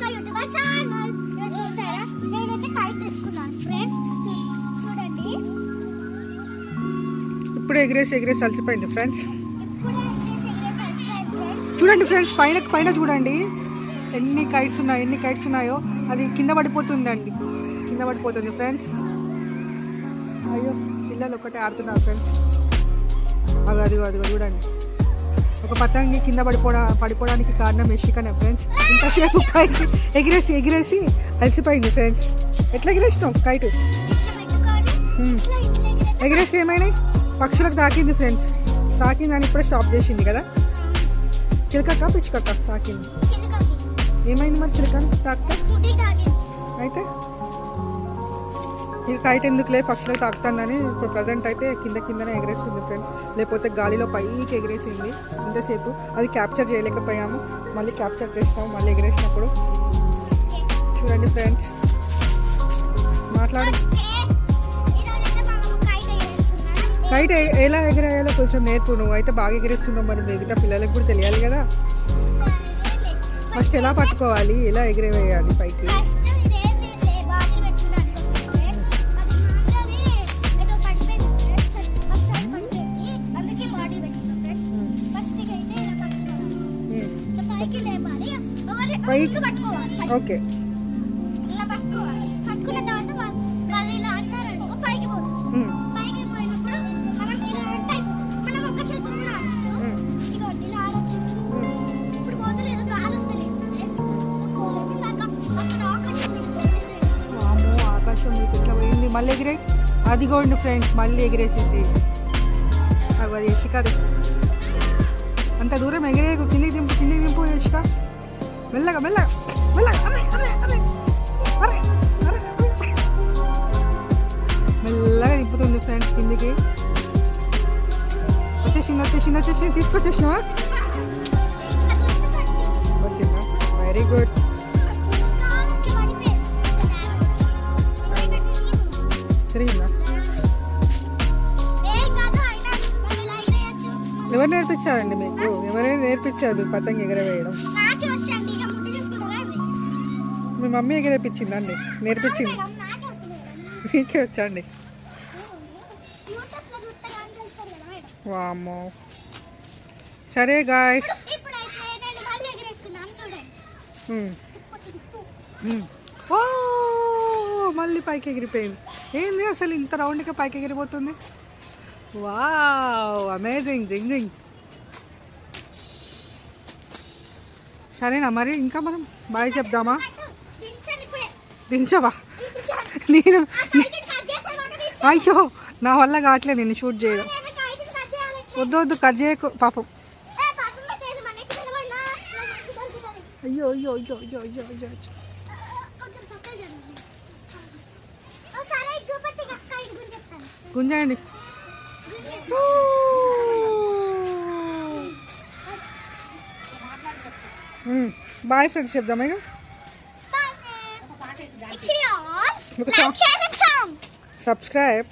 To YouTuber channel చూసారా నేనైతే kite తెచ్చుకున్నాను ఫ్రెండ్స్ చూడండి ఇప్పుడు ఎగిరేసి ఎగిరేసి అలసిపోయింది ఫ్రెండ్స్ చూడండి ఫ్రెండ్స్ పైన పైన చూడండి. ఎన్ని కైట్స్ ఉన్నాయో ఎన్ని కైట్స్ ఉన్నాయో. అది కింద పడిపోతుందండి. కింద పడిపోతుంది ఫ్రెండ్స్ అయ్యో పిల్లలు ఒకటే ఆడుతున్నారు ఫ్రెండ్స్ అది అదిగో అదిగో చూడండి. ఒక పతంగి కింద పడిపోవడా పడిపోవడానికి కారణం యషికనే ఫ్రెండ్స్ ఇంతసేపు కైట్ ఎగిరేసి ఎగిరేసి అలసిపోయింది ఫ్రెండ్స్ ఎట్లా ఎగిరేసినావు? కైట్ ఇట్లా ఎగరేసి ఏమైనాయి? పక్షులకు తాకింది ఫ్రెండ్స్ తాకిందని ఇప్పుడే స్టాప్ చేసింది కదా? చిలకక్క పిచ్చుకక్క తాకింది. ఏమైంది మరి చిలక తాకితే? అయితే? ఇది కైట్ ఎందుకులే పక్షులకు తాకుతుందని ఇప్పుడు ప్రజెంట్ అయితే కింద కిందనే ఎగరేస్తుంది ఫ్రెండ్స్ లేకపోతే గాలిలో పైకి ఎగిరేసింది ఇంతసేపు. అది క్యాప్చర్ చేయలేకపోయాము. మళ్ళీ క్యాప్చర్ చేస్తాము. మళ్ళీ ఎగిరేసినప్పుడు. చూడండి ఫ్రెండ్స్ మాట్లాడు. కైట్ ఎలా ఎగిరేయాలో కొంచెం నేర్పు నువ్వు. అయితే బాగా ఎగిరేస్తున్నావు మరి మిగతా పిల్లలకు కూడా తెలియాలి కదా. ఫస్ట్ ఎలా పట్టుకోవాలి? ఎలా ఎగిరేవేయాలి పైకి? ఇట్లా పోయింది? మళ్ళీ ఎగిరే. అదిగోండి ఫ్రెండ్స్ మళ్ళీ ఎగిరేసింది. అది యశిక అంత దూరం ఎగిరే కిందికి దింపు కిందికి దింపు యశిక. మెల్లగా మెల్లగా మెల్లగా అరే అరే అరే అరే అరే. మెల్లగా దింపుతుంది ఫ్రెండ్స్ కిందికి. వచ్చేసింది వచ్చేసింది వచ్చేసింది తీసుకొచ్చేసినావా? వచ్చిందా? వెరీ గుడ్ కాలుకి ఎవరు నేర్పించారండి మీకు? ఎవరైనా నేర్పించారు మీకు పతంగి ఎగరవేయడం? మీ మమ్మీ ఎగరేపించిందండి నేర్పించింది. మీకే వచ్చండి. వామ్మో. సరే గాయస్ ఓ మళ్ళీ పైకి ఎగిరిపోయింది ఏంది అసలు ఇంత రౌండ్గా పైకి ఎగిరిపోతుంది వావ్ అమేజింగ్ జింగ్ జింగ్ సరేనా మరి ఇంకా మనం బాయ్ చెప్దామా. దించవా నేను. అయ్యో నా వల్ల కావట్లేదు నేను షూట్ చేయడం. వద్దు వద్దు కట్ చేయకు పాపం. అయ్యో అయ్యో అయ్యో అయ్యో అయ్యో అయ్యో కొంచెం బాయ్ ఫ్రెండ్స్ చెప్దామా ఇక. సబ్స్క్రైబ్